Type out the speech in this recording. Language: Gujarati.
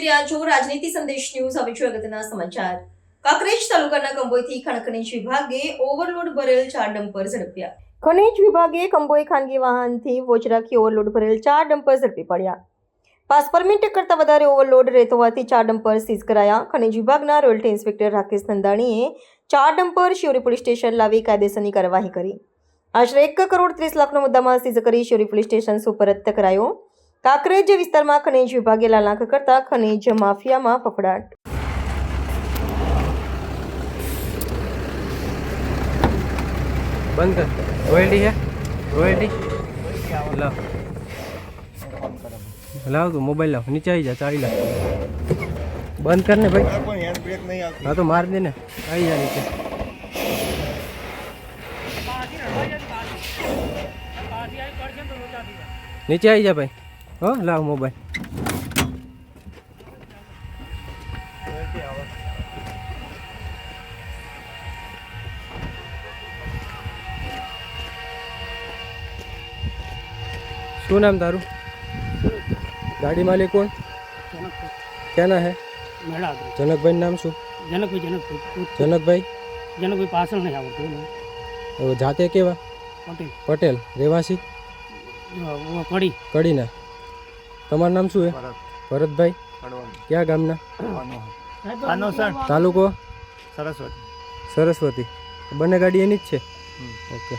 જોઈ રહ્યા છો રાજનીતિ સંદેશ ન્યૂઝ. હવે છું અગત્યના સમાચાર. કાંકરેજ તાલુકાના કંબોઈથી ખણખનીજ વિભાગે ઓવરલોડ ભરેલ ચાર ડમ્પર ઝડપ્યા. ખનીજ વિભાગે કંબોઈ ખાનગી વાહનથી વોચ રાખી ઓવરલોડ ભરેલ ચાર ડમ્પર ઝડપી પડ્યા. પાસ પરમિટ કરતાં વધારે ઓવરલોડ રહેતો હોવાથી ચાર ડમ્પર સીઝ કરાયા. ખનીજ વિભાગના રોયલ્ટી ઇન્સ્પેક્ટર રાકેશ નંદાણીએ ચાર ડમ્પર શિવરી પોલીસ સ્ટેશન લાવી કાયદેસરની કાર્યવાહી કરી. આશરે એક કરોડ ત્રીસ લાખનો મુદ્દામાં સીઝ કરી શિવરી પોલીસ સ્ટેશન સુપરત કરાયો. કાંકરેજ વિસ્તારમાં ખનીજ વિભાગે લાલાંક કરતા ખનીજ માફિયામાં ફફડાટ. બંધ કર. રોયલ્ટી છે? રોયલ્ટી લાવ લાવ તું મોબાઈલ લાવ. નીચે આવી જા ચાવી લાવ. બંધ કર ને ભાઈ. પણ હેન્ડ બ્રેક નહીં આવતી. હા તો માર દે ને. આવી જા નીચે. નીચે આવી જા ભાઈ. હો લાવ મોબાઈલ શું નામ તારું? ગાડી માલિક કોણ? ક્યાંના હે? મેળા જનકભાઈ નામ શું? જનકભાઈ જનકભાઈ. જનકભાઈ? જનકભાઈ પાછળ નહીં આવડતું જાતે કેવા? પટેલ. પટેલ. રેવાસી જો, કડી કડીના. તમારું નામ શું છે? ભરતભાઈ? ક્યાં ગામના? તાલુકો? સરસ્વતી. સરસ્વતી. બંને ગાડી એની જ છે? ઓકે.